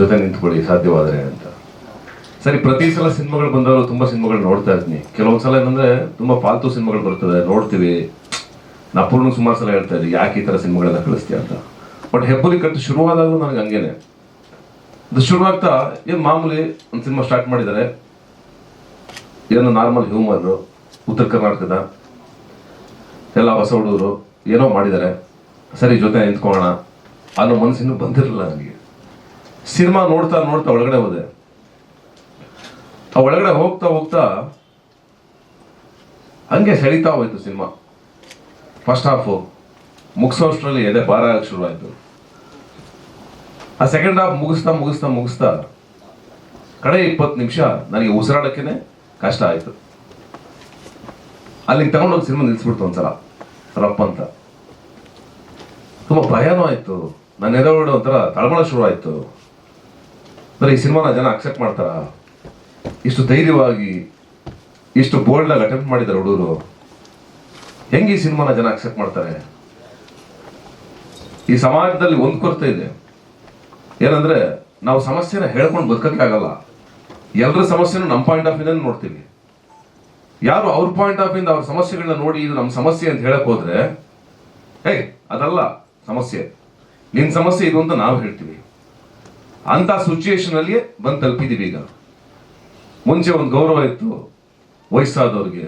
ಜೊತೆ ನಿಂತ್ಕೊಳ್ಳಿ ಸಾಧ್ಯವಾದರೆ ಅಂತ. ಸರಿ, ಪ್ರತಿ ಸಲ ಸಿನಿಮಾಗಳು ಬಂದವರು ತುಂಬಾ ಸಿನಿಮಾಗಳು ನೋಡ್ತಾ ಇದ್ದೀನಿ ಕೆಲವೊಂದು ಸಲ ಏನಂದ್ರೆ ತುಂಬಾ ಫಾಲ್ತು ಸಿನಿಮಾಗಳು ಬರ್ತದೆ, ನೋಡ್ತೀವಿ. ನಾ ಪೂರ್ಣ ಸುಮಾರು ಸಲ ಹೇಳ್ತಾ ಇದ್ದೀನಿ ಯಾಕೆ ಈ ಥರ ಸಿನಿಮಾಗಳೆಲ್ಲ ಕಳಿಸ್ತೀಯ ಅಂತ. ಬಟ್ ಹೆಬ್ಬಲಿ ಕಟ್ಟು ಶುರುವಾದಾಗಲೂ ನನಗೆ ಹಂಗೇನೆ. ಅದು ಶುರುವಾಗ್ತಾ, ಏನು ಮಾಮೂಲಿ ಒಂದು ಸಿನಿಮಾ ಸ್ಟಾರ್ಟ್ ಮಾಡಿದ್ದಾರೆ ಏನೋ ನಾರ್ಮಲ್ ಹ್ಯೂಮರ್, ಉತ್ತರ ಕರ್ನಾಟಕದ. ಎಲ್ಲ ಹೊಸ ಹುಡುಗರು, ಏನೋ ಮಾಡಿದ್ದಾರೆ ಸರಿ ಜೊತೆ ನಿಂತ್ಕೊಳ್ಳೋಣ ಅನ್ನೋ ಮನಸ್ಸಿನೂ ಬಂದಿರಲಿಲ್ಲ ನನಗೆ. ಸಿನಿಮಾ ನೋಡ್ತಾ ನೋಡ್ತಾ ಒಳಗಡೆ ಹೋದೆ. ಆ ಒಳಗಡೆ ಹೋಗ್ತಾ ಹೋಗ್ತಾ ಹಂಗೆ ಸೆಳೀತಾ ಹೋಯ್ತು ಸಿನಿಮಾ. ಫಸ್ಟ್ ಹಾಫು ಮುಗಿಸೋಷ್ಟ್ರಲ್ಲಿ ಎದೆ ಭಾರ ಆಗಕ್ಕೆ ಶುರುವಾಯಿತು. ಆ ಸೆಕೆಂಡ್ ಹಾಫ್ ಮುಗಿಸ್ತಾ ಮುಗಿಸ್ತಾ ಮುಗಿಸ್ತಾ ಕಡೆ ಇಪ್ಪತ್ತು ನಿಮಿಷ ನನಗೆ ಉಸಿರಾಡೋಕ್ಕೇನೆ ಕಷ್ಟ ಆಯಿತು. ಅಲ್ಲಿಗೆ ತಗೊಂಡೋಗಿ ಸಿನಿಮಾ ನಿಲ್ಲಿಸ್ಬಿಡ್ತು ಒಂದ್ಸಲ, ರಪ್ಪ ಅಂತ. ತುಂಬ ಭಯನೂ ಆಯಿತು. ನನ್ನ ಎದೆ ಒಂಥರ ತಳಮಳ ಶುರು ಆಯಿತು ಅಂದ್ರೆ ಈ ಸಿನಿಮಾನ ಜನ ಅಕ್ಸೆಪ್ಟ್ ಮಾಡ್ತಾರ? ಇಷ್ಟು ಧೈರ್ಯವಾಗಿ, ಇಷ್ಟು ಬೋಲ್ಡ್ ಆಗಿ ಅಟೆಂಪ್ಟ್ ಮಾಡಿದ್ದಾರೆ ಹುಡುಗರು. ಹೆಂಗೆ ಈ ಸಿನಿಮಾನ ಜನ ಅಕ್ಸೆಪ್ಟ್ ಮಾಡ್ತಾರೆ? ಈ ಸಮಾಜದಲ್ಲಿ ಒಂದು ಕೊರತೆ ಇದೆ. ಏನಂದ್ರೆ, ನಾವು ಸಮಸ್ಯೆನ ಹೇಳ್ಕೊಂಡು ಬದುಕಕ್ಕೆ ಆಗಲ್ಲ. ಎಲ್ಲರ ಸಮಸ್ಯೆನೂ ನಮ್ಮ ಪಾಯಿಂಟ್ ಆಫ್ ವ್ಯೂನಲ್ಲಿ ನೋಡ್ತೀವಿ. ಯಾರು ಅವ್ರ ಪಾಯಿಂಟ್ ಆಫ್ ವ್ಯೂಯಿಂದ ಅವ್ರ ಸಮಸ್ಯೆಗಳನ್ನ ನೋಡಿ ಇದು ನಮ್ಮ ಸಮಸ್ಯೆ ಅಂತ ಹೇಳಕ್ ಹೋದ್ರೆ ಏಯ್ ಅದಲ್ಲ, ಸಮಸ್ಯೆ. ನಿನ್ನ ಸಮಸ್ಯೆ ಇದು ಅಂತ ನಾವು ಹೇಳ್ತೀವಿ. ಅಂತ ಸಿಚುಯೇಷನ್ ಅಲ್ಲಿ ಬಂದು ತಲುಪಿದೀವಿ ಈಗ. ಮುಂಚೆ ಒಂದು ಗೌರವ ಇತ್ತು ವಯಸ್ಸಾದವ್ರಿಗೆ,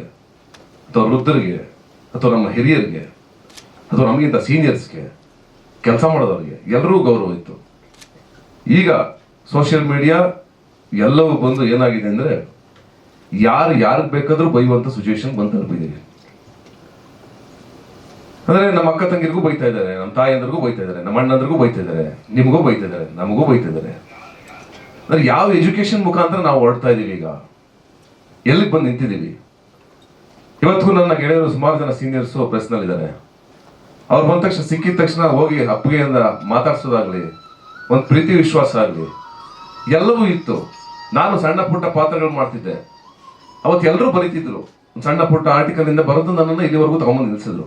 ಅಥವಾ ವೃದ್ಧರಿಗೆ, ಅಥವಾ ನಮ್ಮ ಹಿರಿಯರಿಗೆ, ಅಥವಾ ನಮಗಿಂತ ಸೀನಿಯರ್ಸ್ಗೆ ಕೆಲಸ ಮಾಡೋದವ್ರಿಗೆ ಎಲ್ಲರೂ ಗೌರವ ಇತ್ತು. ಈಗ ಸೋಷಿಯಲ್ ಮೀಡಿಯಾ ಎಲ್ಲವೂ ಬಂದು ಏನಾಗಿದೆ ಅಂದ್ರೆ ಯಾರು ಯಾರಿಗೆ ಬೇಕಾದರೂ ಬೈಯುವಂತ ಸಿಚುವೇಶನ್ ಬಂದು ತಲುಪಿದ್ದೀವಿ ಅಂದ್ರೆ ನಮ್ಮ ಅಕ್ಕ ತಂಗಿರಿಗೂ ಬೈತಾ ಇದ್ದಾರೆ, ನಮ್ಮ ತಾಯಿಯಂದ್ರಿಗೂ ಬೈತಾ ಇದ್ದಾರೆ, ನಮ್ಮ ಅಣ್ಣಂದ್ರಿಗೂ ಬೈತಾ ಇದ್ದಾರೆ, ನಿಮಗೂ ಬೈತಾ ಇದ್ದಾರೆ, ನಮಗೂ ಬೈತಾ ಇದ್ದಾರೆ. ಅಂದ್ರೆ ಯಾವ ಎಜುಕೇಶನ್ ಮುಖಾಂತರ ನಾವು ಹೊರಡ್ತಾ ಇದೀವಿ ಈಗ? ಎಲ್ಲಿಗೆ ಬಂದು ನಿಂತಿದ್ದೀವಿ ಇವತ್ತಿಗೂ ನನ್ನ ಗೆಳೆಯರು ಸುಮಾರು ಜನ ಸೀನಿಯರ್ಸು ಪ್ರೆಸ್ನಲ್ಲಿ ಇದ್ದಾರೆ ಅವ್ರು ಬಂದ ತಕ್ಷಣ ಸಿಕ್ಕಿದ ತಕ್ಷಣ ಹೋಗಿ ಅಪ್ಪಿಗೆಯಿಂದ ಮಾತಾಡ್ಸೋದಾಗ್ಲಿ, ಒಂದು ಪ್ರೀತಿ ವಿಶ್ವಾಸ ಆಗಲಿ, ಎಲ್ಲವೂ ಇತ್ತು. ನಾನು ಸಣ್ಣ ಪುಟ್ಟ ಪಾತ್ರಗಳು ಮಾಡ್ತಿದ್ದೆ. ಅವತ್ತು ಎಲ್ಲರೂ ಬರೀತಿದ್ರು. ಸಣ್ಣ ಪುಟ್ಟ ಆರ್ಟಿಕಲ್ ಇಂದ ಬರೆದು ನನ್ನನ್ನು ಇಲ್ಲಿವರೆಗೂ ತಗೊಂಬಂದು ನಿಲ್ಸಿದ್ರು.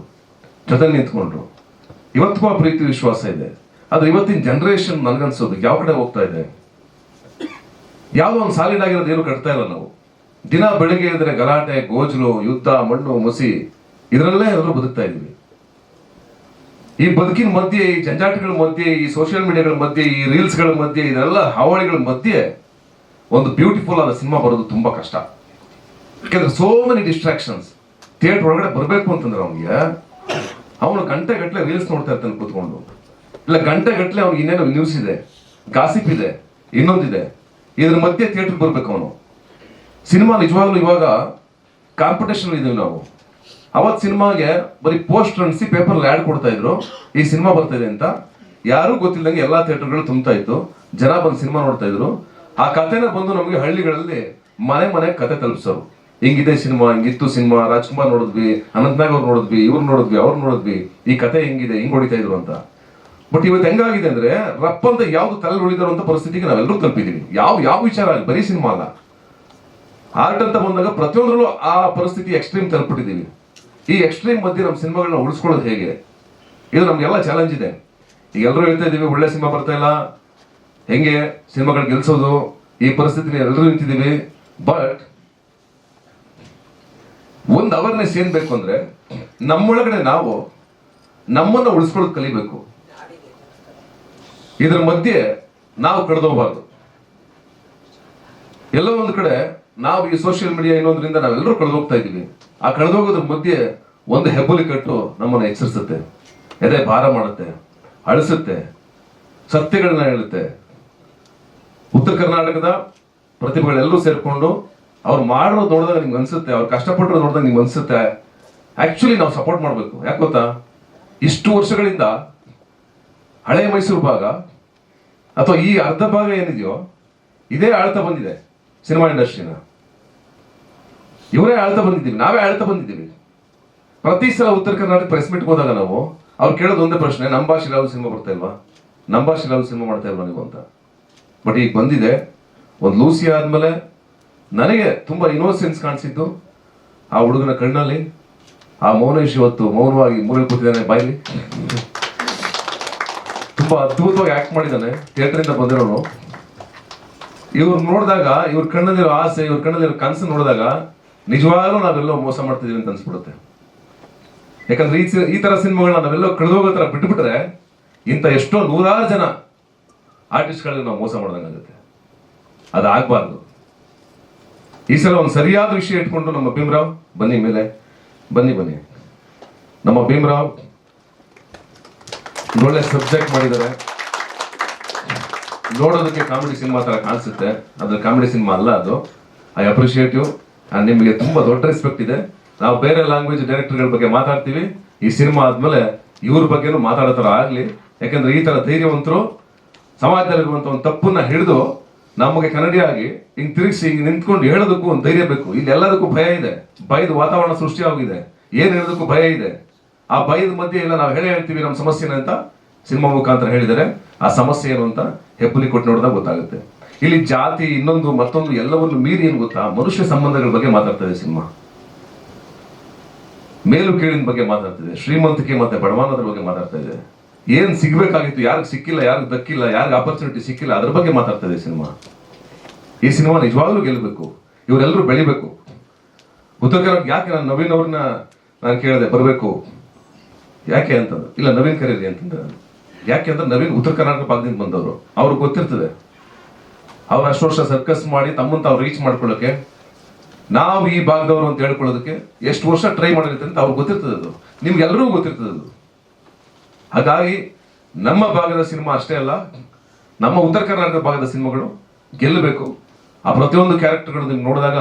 ಜೊತೆ ನಿಂತ್ಕೊಂಡ್ರು. ಇವತ್ತಿಗೂ ಆ ಪ್ರೀತಿ, ವಿಶ್ವಾಸ ಇದೆ. ಆದ್ರೆ ಇವತ್ತಿನ ಜನರೇಷನ್ ನನ್ಗನ್ಸೋದು ಯಾವ ಕಡೆ ಹೋಗ್ತಾ ಇದೆ? ಯಾವುದೋ ಒಂದು ಸಾಲಿಡ್ ಆಗಿರೋದು ಏನು ಕಟ್ತಾ ಇಲ್ಲ ನಾವು. ದಿನ ಬೆಳಿಗ್ಗೆ ಇದ್ರೆ ಗಲಾಟೆ, ಗೋಜಲು, ಯುದ್ಧ, ಮಣ್ಣು, ಮುಸಿ, ಇದರಲ್ಲೇ ಎಲ್ಲರೂ ಬದುಕ್ತಾ ಇದೀವಿ ಈ ಬದುಕಿನ ಮಧ್ಯೆ, ಈ ಜಂಜಾಟಗಳ ಮಧ್ಯೆ, ಈ ಸೋಷಿಯಲ್ ಮೀಡಿಯಾಗಳ ಮಧ್ಯೆ, ಈ ರೀಲ್ಸ್ಗಳ ಮಧ್ಯೆ, ಇದೆಲ್ಲ ಹಾವಳಿಗಳ ಮಧ್ಯೆ ಒಂದು ಬ್ಯೂಟಿಫುಲ್ ಆದ ಸಿನಿಮಾ ಬರೋದು ತುಂಬಾ ಕಷ್ಟ. ಯಾಕಂದ್ರೆ ಸೋ ಮೆನಿ ಡಿಸ್ಟ್ರಾಕ್ಷನ್ಸ್ ಥಿಯೇಟರ್ ಒಳಗಡೆ ಬರಬೇಕು ಅಂತಂದ್ರೆ ಅವನಿಗೆ ಅವನು ಗಂಟೆ ಗಟ್ಟಲೆ ರೀಲ್ಸ್ ನೋಡ್ತಾ ಇರ್ತಾನೆ ಕೂತ್ಕೊಂಡು. ಇಲ್ಲ ಗಂಟೆ ಗಟ್ಟಲೆ ಅವ್ನಿಗೆ ಇನ್ನೇನೋ ನ್ಯೂಸ್ ಇದೆ ಗಾಸಿಪ್ ಇದೆ, ಇನ್ನೊಂದಿದೆ. ಇದ್ರ ಮಧ್ಯೆ ಥಿಯೇಟರ್ ಬರ್ಬೇಕು ಅವನು. ಸಿನಿಮಾ ನಿಜವಾಗ್ಲೂ ಇವಾಗ ಕಾಂಪಿಟೇಷನ್ ಇದೀವಿ ನಾವು. ಅವತ್ತು ಸಿನಿಮಾಗೆ ಬರೀ ಪೋಸ್ಟ್ ಅಂಟಿಸಿ ಪೇಪರ್ ಆ್ಯಡ್ ಕೊಡ್ತಾ ಇದ್ರು. ಈ ಸಿನಿಮಾ ಬರ್ತಾ ಇದೆ ಅಂತ. ಯಾರೂ ಗೊತ್ತಿಲ್ಲದಂಗೆ ಎಲ್ಲ ಥಿಯೇಟರ್ಗಳು ತುಂಬ್ತಾ ಇತ್ತು. ಜನ ಬಂದು ಸಿನಿಮಾ ನೋಡ್ತಾ ಇದ್ರು. ಆ ಕಥೆನ ಬಂದು ನಮಗೆ ಹಳ್ಳಿಗಳಲ್ಲಿ ಮನೆ ಮನೆ ಕತೆ ತಲುಪಿಸೋರು. ಹಿಂಗಿದೆ ಸಿನಿಮಾ, ಹಿಂಗಿತ್ತು ಸಿನಿಮಾ, ರಾಜ್ಕುಮಾರ್ ನೋಡಿದ್ವಿ, ಅನಂತನಾಗ್ ಅವ್ರು ನೋಡಿದ್ವಿ, ಇವ್ರು ನೋಡಿದ್ವಿ, ಅವ್ರು ನೋಡಿದ್ವಿ, ಈ ಕತೆ ಹೆಂಗಿದೆ, ಹಿಂಗ್ ಹೊಡಿತಾ ಇದ್ರು ಅಂತ. ಬಟ್ ಇವತ್ತು ಹೆಂಗಾಗಿದೆ ಅಂದ್ರೆ ರಪ್ಪ ಅಂತ ಯಾವ್ದು ತಲೆ ಉಳಿದಾರೋ ಅಂತ ಪರಿಸ್ಥಿತಿಗೆ ನಾವೆಲ್ಲರೂ ತಲುಪಿದೀವಿ. ಯಾವ ಯಾವ ವಿಚಾರ ಆಗಲಿ ಬರೀ ಸಿನಿಮಾ ಅಲ್ಲ. ಆರ್ಟ್ ಅಂತ ಬಂದಾಗ ಪ್ರತಿಯೊಂದರಲ್ಲೂ ಆ ಪರಿಸ್ಥಿತಿ ಎಕ್ಸ್ಟ್ರೀಮ್ ತಲುಪಿಟ್ಟಿದ್ದೀವಿ ಈ ಎಕ್ಸ್ಟ್ರೀಮ್ ಮಧ್ಯೆ ನಮ್ಮ ಸಿನಿಮಾಗಳನ್ನ ಉಳಿಸ್ಕೊಳ್ಳೋದು ಹೇಗೆ? ಇದು ನಮ್ಗೆಲ್ಲ ಚಾಲೆಂಜ್ ಇದೆ. ಈಗ ಎಲ್ಲರೂ ಹೇಳ್ತಾ ಇದ್ದೀವಿ, ಒಳ್ಳೆ ಸಿನಿಮಾ ಬರ್ತಾ ಇಲ್ಲ. ಹೆಂಗೆ ಸಿನಿಮಾಗಳು ಗೆಲ್ಸೋದು? ಈ ಪರಿಸ್ಥಿತಿ ಎಲ್ಲರೂ ನಿಂತಿದ್ದೀವಿ. ಬಟ್ ಒಂದು ಅವೇರ್ನೆಸ್ ಏನ್ ಬೇಕು ಅಂದ್ರೆ, ನಮ್ಮೊಳಗಡೆ ನಾವು ನಮ್ಮನ್ನ ಉಳಿಸ್ಕೊಳ್ಳೋದು ಕಲಿಬೇಕು. ಇದ್ರ ಮಧ್ಯೆ ನಾವು ಕಳೆದೋಗಬಾರ್ದು ಎಲ್ಲೋ ಒಂದು ಕಡೆ ನಾವು ಈ ಸೋಷಿಯಲ್ ಮೀಡಿಯಾ ಇನ್ನೊಂದ್ರಿಂದ ನಾವೆಲ್ಲರೂ ಕಳೆದೋಗ್ತಾ ಇದೀವಿ ಆ ಕಳೆದೋಗೋದ್ರ ಮಧ್ಯೆ ಒಂದು ಹೆಬ್ಬುಲಿ ಕಟ್ಟು ನಮ್ಮನ್ನ ಎಚ್ಚರಿಸುತ್ತೆ. ಎದೆ ಭಾರ ಮಾಡುತ್ತೆ, ಅಳಿಸುತ್ತೆ, ಸತ್ಯಗಳನ್ನ ಹೇಳುತ್ತೆ. ಉತ್ತರ ಕರ್ನಾಟಕದ ಪ್ರತಿಭೆಗಳೆಲ್ಲರೂ ಸೇರ್ಕೊಂಡು ಅವ್ರು ಮಾಡಿರೋದು ನೋಡಿದಾಗ ನಿಮ್ಗೆ ಅನ್ಸುತ್ತೆ, ಅವ್ರು ಕಷ್ಟಪಟ್ಟಿರೋದು ನೋಡಿದಾಗ ನಿಮ್ಗೆ ಅನ್ಸುತ್ತೆ. ಆಕ್ಚುಲಿ ನಾವು ಸಪೋರ್ಟ್ ಮಾಡಬೇಕು. ಯಾಕೆ ಗೊತ್ತಾ? ಇಷ್ಟು ವರ್ಷಗಳಿಂದ ಹಳೆ ಮೈಸೂರು ಭಾಗ, ಅಥವಾ ಈ ಅರ್ಧ ಭಾಗ ಏನಿದೆಯೋ, ಇದೇ ಆಳ್ತಾ ಬಂದಿದೆ ಸಿನಿಮಾ ಇಂಡಸ್ಟ್ರಿನ ಇವರೇ ಆಳ್ತಾ ಬಂದಿದ್ದೀವಿ. ನಾವೇ ಆಳ್ತಾ ಬಂದಿದ್ದೀವಿ. ಪ್ರತಿ ಸಲ ಉತ್ತರ ಕರ್ನಾಟಕ ಪ್ರೆಸ್ ಮೀಟ್ ಹೋದಾಗ ನಾವು, ಅವ್ರು ಕೇಳೋದು ಒಂದೇ ಪ್ರಶ್ನೆ ನಮ್ಮ ಭಾಷೆಲಿ ಯಾವ್ದು ಸಿನಿಮಾ ಬರ್ತಾ ಇಲ್ವಾ? ನಮ್ಮ ಶಿಲಾವು ಸಿನಿಮಾ ಮಾಡ್ತಾ ಇಲ್ವಾ ನೀವು ಅಂತ. ಬಟ್ ಈಗ ಬಂದಿದೆ. ಒಂದು ಲೂಸಿ ಆದ್ಮೇಲೆ ನನಗೆ ತುಂಬಾ ಇನ್ನೋಸೆನ್ಸ್ ಕಾಣಿಸಿದ್ದು ಆ ಹುಡುಗನ ಕಣ್ಣಲ್ಲಿ. ಆ ಮೌನೇಶ್ ಇವತ್ತು ಮೌನವಾಗಿ ಮೂರಲ್ಲಿ ಕೂತಿದ್ದಾನೆ ಬಾಯಲ್ಲಿ. ತುಂಬಾ ಅದ್ಭುತವಾಗಿ ಆಕ್ಟ್ ಮಾಡಿದ್ದಾನೆ ಥಿಯೇಟರ್ ಇಂದ ಬಂದಿರೋನು. ಇವ್ರು ನೋಡಿದಾಗ, ಇವ್ರ ಕಣ್ಣಲ್ಲಿರೋ ಆಸೆ, ಇವ್ರ ಕಣ್ಣಲ್ಲಿರೋ ಕನಸು ನೋಡಿದಾಗ ನಿಜವಾಗ್ಲೂ ನಾವೆಲ್ಲೋ ಮೋಸ ಮಾಡ್ತಿದ್ದೀವಿ ಅಂತ ಅನ್ಸ್ಬಿಡುತ್ತೆ. ಯಾಕಂದ್ರೆ ಈ ಈ ತರ ಸಿನಿಮಾಗಳನ್ನ ನಾವೆಲ್ಲೋ ಕಳೆದೋಗೋ ತರ ಬಿಟ್ಬಿಟ್ರೆ ಇಂಥ ಎಷ್ಟೋ ನೂರಾರು ಜನ ಆರ್ಟಿಸ್ಟ್ಗಳಿಗೆ ನಾವು ಮೋಸ ಮಾಡ್ದಂಗಾಗುತ್ತೆ. ಅದು ಆಗ್ಬಾರ್ದು ಈ ಸಲ ಒಂದು ಸರಿಯಾದ ವಿಷಯ ಇಟ್ಕೊಂಡು ನಮ್ಮ ಭೀಮರಾವ್, ಬನ್ನಿ ಮೇಲೆ. ಬನ್ನಿ ಬನ್ನಿ. ನಮ್ಮ ಭೀಮರಾವ್ ಒಳ್ಳೆ ಸಬ್ಜೆಕ್ಟ್ ಮಾಡಿದ್ದಾರೆ. ನೋಡೋದಕ್ಕೆ ಕಾಮಿಡಿ ಸಿನಿಮಾ ತರ ಕಾಣಿಸುತ್ತೆ. ಅದ್ರ ಕಾಮಿಡಿ ಸಿನಿಮಾ ಅಲ್ಲ ಅದು. ಐ ಅಪ್ರಿಷಿಯೇಟ್ ಯು ಅಂಡ್ ನಿಮಗೆ ತುಂಬಾ ದೊಡ್ಡ ರೆಸ್ಪೆಕ್ಟ್ ಇದೆ. ನಾವು ಬೇರೆ ಲ್ಯಾಂಗ್ವೇಜ್ ಡೈರೆಕ್ಟರ್ಗಳ ಬಗ್ಗೆ ಮಾತಾಡ್ತೀವಿ. ಈ ಸಿನಿಮಾ ಆದ್ಮೇಲೆ ಇವ್ರ ಬಗ್ಗೆನೂ ಮಾತಾಡೋ ಥರ ಆಗಲಿ. ಯಾಕಂದ್ರೆ ಈ ತರ ಧೈರ್ಯವಂತರು ಸಮಾಜದಲ್ಲಿರುವಂಥ ಒಂದು ತಪ್ಪನ್ನ ಹಿಡಿದು ನಮಗೆ ಕನ್ನಡಿಯಾಗಿ ಹಿಂಗ್ ತಿರುಗಿಸಿ ಹಿಂಗ್ ನಿಂತ್ಕೊಂಡು ಹೇಳೋದಕ್ಕೂ ಒಂದು ಧೈರ್ಯ ಬೇಕು. ಇಲ್ಲಿ ಎಲ್ಲದಕ್ಕೂ ಭಯ ಇದೆ. ಭಯದ ವಾತಾವರಣ ಸೃಷ್ಟಿ ಆಗಿದೆ. ಏನ್ ಹೇಳೋದಕ್ಕೂ ಭಯ ಇದೆ. ಆ ಭಯದ ಮಧ್ಯೆ ಎಲ್ಲ ನಾವು ಹೇಳೇ ಹೇಳ್ತೀವಿ ನಮ್ಮ ಸಮಸ್ಯೆನ ಅಂತ ಸಿನಿಮಾ ಮುಖಾಂತರ ಹೇಳಿದರೆ ಆ ಸಮಸ್ಯೆ ಏನು ಅಂತ ಹೆಪ್ಪುಲಿ ಕೊಟ್ಟು ನೋಡಿದಾಗ ಗೊತ್ತಾಗುತ್ತೆ. ಇಲ್ಲಿ ಜಾತಿ ಇನ್ನೊಂದು ಮತ್ತೊಂದು ಎಲ್ಲವನ್ನು ಮೀರಿ ಏನು ಗೊತ್ತಾ? ಮನುಷ್ಯ ಸಂಬಂಧಗಳ ಬಗ್ಗೆ ಮಾತಾಡ್ತಾ ಇದೆ ಸಿನಿಮಾ. ಮೇಲು ಕೀಳಿನ ಬಗ್ಗೆ ಮಾತಾಡ್ತಿದೆ ಶ್ರೀಮಂತಿಕೆ ಮತ್ತೆ ಬಡವಾನದ ಬಗ್ಗೆ ಮಾತಾಡ್ತಾ ಇದೆ. ಏನ್ ಸಿಗ್ಬೇಕಾಗಿತ್ತು? ಯಾರಿಗೆ ಸಿಕ್ಕಿಲ್ಲ, ಯಾರಿಗೆ ದಕ್ಕಿಲ್ಲ, ಯಾರಿಗೆ ಆಪರ್ಚುನಿಟಿ ಸಿಕ್ಕಿಲ್ಲ, ಅದ್ರ ಬಗ್ಗೆ ಮಾತಾಡ್ತಾ ಇದೆ ಸಿನಿಮಾ. ಈ ಸಿನಿಮಾ ನಿಜವಾಗ್ಲೂ ಗೆಲ್ಲಬೇಕು ಇವರೆಲ್ಲರೂ ಬೆಳಿಬೇಕು. ಉತ್ತರ ಯಾಕೆ ನಾನು ನವೀನ್ ಅವ್ರನ್ನ ನಾನು ಕೇಳಿದೆ ಬರಬೇಕು? ಯಾಕೆ ಅಂತಂದ್ರೆ, ಇಲ್ಲ ನವೀನ್ ಕರೀರಿ ಅಂತಂದ್ರೆ ಯಾಕೆ ಅಂದ್ರೆ ನವೀನ್ ಉತ್ತರ ಕರ್ನಾಟಕ ಭಾಗದಿಂದ ಬಂದವರು. ಅವ್ರಿಗೆ ಗೊತ್ತಿರ್ತದೆ. ಅವ್ರು ಅಷ್ಟು ವರ್ಷ ಸರ್ಕಸ್ ಮಾಡಿ ತಮ್ಮಂತ ಅವ್ರು ರೀಚ್ ಮಾಡ್ಕೊಳ್ಳೋಕೆ, ನಾವು ಈ ಭಾಗದವರು ಅಂತ ಹೇಳ್ಕೊಳ್ಳೋದಕ್ಕೆ ಎಷ್ಟು ವರ್ಷ ಟ್ರೈ ಮಾಡಿರುತ್ತೆ ಅಂತ ಅವ್ರಿಗೆ ಗೊತ್ತಿರ್ತದೆ ಅದು. ನಿಮ್ಗೆಲ್ಲರಿಗೂ ಗೊತ್ತಿರ್ತದೆ ಅದು. ಹಾಗಾಗಿ ನಮ್ಮ ಭಾಗದ ಸಿನಿಮಾ ಅಷ್ಟೇ ಅಲ್ಲ, ನಮ್ಮ ಉತ್ತರ ಕರ್ನಾಟಕ ಭಾಗದ ಸಿನಿಮಾಗಳು ಗೆಲ್ಲಬೇಕು. ಆ ಪ್ರತಿಯೊಂದು ಕ್ಯಾರೆಕ್ಟರ್ಗಳು ನಿಮ್ಗೆ ನೋಡಿದಾಗ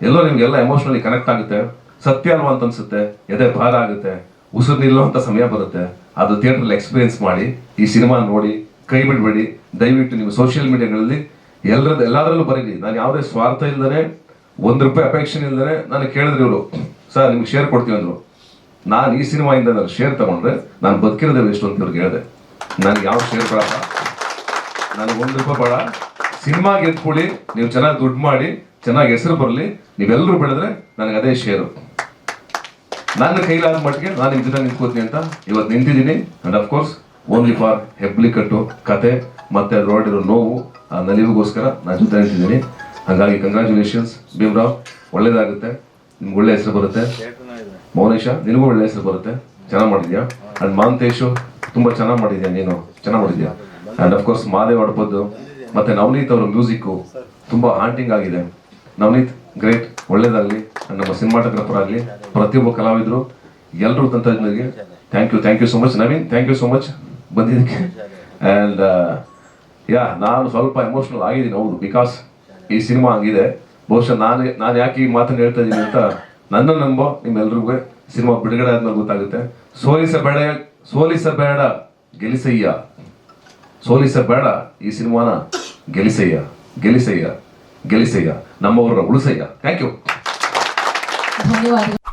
ಎಲ್ಲೋ ನಿಮ್ಗೆಲ್ಲ ಎಮೋಷನಲಿ ಕನೆಕ್ಟ್ ಆಗುತ್ತೆ. ಸತ್ಯ ಅಲ್ವಾ ಅಂತ ಅನ್ಸುತ್ತೆ, ಎದೆ ಭಾರ ಆಗುತ್ತೆ, ಉಸಿರು ನಿಲ್ಲುವಂಥ ಸಮಯ ಬರುತ್ತೆ. ಅದು ಥಿಯೇಟ್ರಲ್ಲಿ ಎಕ್ಸ್ಪೀರಿಯನ್ಸ್ ಮಾಡಿ, ಈ ಸಿನಿಮಾ ನೋಡಿ, ಕೈ ಬಿಡಬೇಡಿ. ದಯವಿಟ್ಟು ನೀವು ಸೋಷಿಯಲ್ ಮೀಡಿಯಾಗಳಲ್ಲಿ ಎಲ್ಲರದ್ದು, ಎಲ್ಲರಲ್ಲೂ ಬರೀರಿ ನಾನು ಯಾವುದೇ ಸ್ವಾರ್ಥ ಇಲ್ಲದೆ ಒಂದು ರೂಪಾಯಿ ಅಪೇಕ್ಷೆ ಇಲ್ಲದೇ ನಾನು ಕೇಳಿದ್ರು ಇವರು, ಸರ್, ನಿಮ್ಗೆ ಶೇರ್ ಕೊಡ್ತೀವಿ ಅಂದ್ರು. ನಾನು ಈ ಸಿನಿಮಾಯಿಂದ ನಾನು ಶೇರ್ ತಗೊಂಡ್ರೆ ನಾನು ಬದುಕಿರೋದೇ ಎಷ್ಟು ಅಂತ ಇವ್ರಿಗೆ ಹೇಳಿದೆ. ನನಗೆ ಯಾವ ಶೇರ್ ಬೇಡ. ನನಗೆ ಒಂದು ರೂಪಾಯಿ ಬೇಡ. ಸಿನಿಮಾ ಗೆದ್ಕೊಳ್ಳಿ ನೀವು ಚೆನ್ನಾಗಿ ದುಡ್ಡು ಮಾಡಿ, ಚೆನ್ನಾಗಿ ಹೆಸರು ಬರಲಿ ನೀವೆಲ್ಲರೂ ಬೆಳೆದ್ರೆ ನನಗೆ ಅದೇ ಶೇರು ನನ್ನ ಕೈಲಾದ ಮಟ್ಟಿಗೆ ನಾನು ನಿಮ್ಮ ಜೊತೆ ನಿಂತ್ಕೋತೀನಿ ಅಂತ ಇವತ್ತು ನಿಂತಿದ್ದೀನಿ. And of course only for Hebli ಕಟ್ಟು ಕತೆ, ಮತ್ತೆ ರೋಡಿರೋ ನೋವು, ಆ ನಲಿವಿಗೋಸ್ಕರ ನಾನು ಜೊತೆ ನಿಂತಿದ್ದೀನಿ. ಹಾಗಾಗಿ ಕಂಗ್ರ್ಯಾಚುಲೇಷನ್ಸ್ ಭೀಮ್ರಾವ್. ಒಳ್ಳೇದಾಗುತ್ತೆ. ನಿಮ್ಗೆ ಒಳ್ಳೆ ಹೆಸರು ಬರುತ್ತೆ. ಮೌನೇಶ, ನಿನಗೂ ಒಳ್ಳೆ ಹೆಸರು ಬರುತ್ತೆ. ಚೆನ್ನಾಗಿ ಮಾಡಿದ್ಯಾ? ಅಂಡ್ ಮಾಂತೇಶು ತುಂಬಾ ಚೆನ್ನಾಗಿ ಮಾಡಿದ್ಯಾ ನೀನು? ಚೆನ್ನಾಗಿ ಮಾಡಿದ್ಯಾ? ಅಂಡ್ ಅಫ್ಕೋರ್ಸ್ ಮಾದೇವ್ ಅಡ್ಪದ್ದು ಮತ್ತೆ ನವನೀತ್ ಅವರ ಮ್ಯೂಸಿಕ್ ತುಂಬಾ ಹಾಂಟಿಂಗ್ ಆಗಿದೆ. ನವನೀತ್ ಗ್ರೇಟ್ ಒಳ್ಳೇದಾಗ್ಲಿ. ಅಂಡ್ ನಮ್ಮ ಸಿನಿಮಾಟೋಗ್ರಾಫರ್ ಆಗಲಿ, ಪ್ರತಿಯೊಬ್ಬ ಕಲಾವಿದರು ಎಲ್ಲರೂ ತಂತ್ರಜ್ಞರಿಗೆ thank you thank you so much Naveen thank you so much ಬಂದಿದ್ದಕ್ಕೆ. ಅಂಡ್ ಯಾ ನಾನು ಸ್ವಲ್ಪ ಎಮೋಷನಲ್ ಆಗಿದ್ದೀನಿ, ಹೌದು ಬಿಕಾಸ್ ಈ ಸಿನಿಮಾ ಆಗಿದೆ ಬಹುಶಃ ನಾನು ನಾನು ಯಾಕೆ ಈ ಮಾತನ್ನು ಹೇಳ್ತಾ ಇದ್ದೀನಿ ಅಂತ ನನ್ನ ನಂಬೋ ನಿಮ್ಮೆಲ್ರಿಗೂ ಸಿನಿಮಾ ಬಿಡುಗಡೆ ಆದ್ಮೇಲೆ ಗೊತ್ತಾಗುತ್ತೆ. ಸೋಲಿಸಬೇಡ ಸೋಲಿಸಬೇಡ ಗೆಲಿಸಯ್ಯ ಸೋಲಿಸಬೇಡ ಈ ಸಿನಿಮಾನ ಗೆಲಿಸಯ್ಯ ಗೆಲಿಸಯ್ಯ ಗೆಲಿಸಯ್ಯ ನಮ್ಮವರ ಉಳಿಸಯ್ಯ. ಥ್ಯಾಂಕ್ ಯು ಧನ್ಯವಾದಗಳು.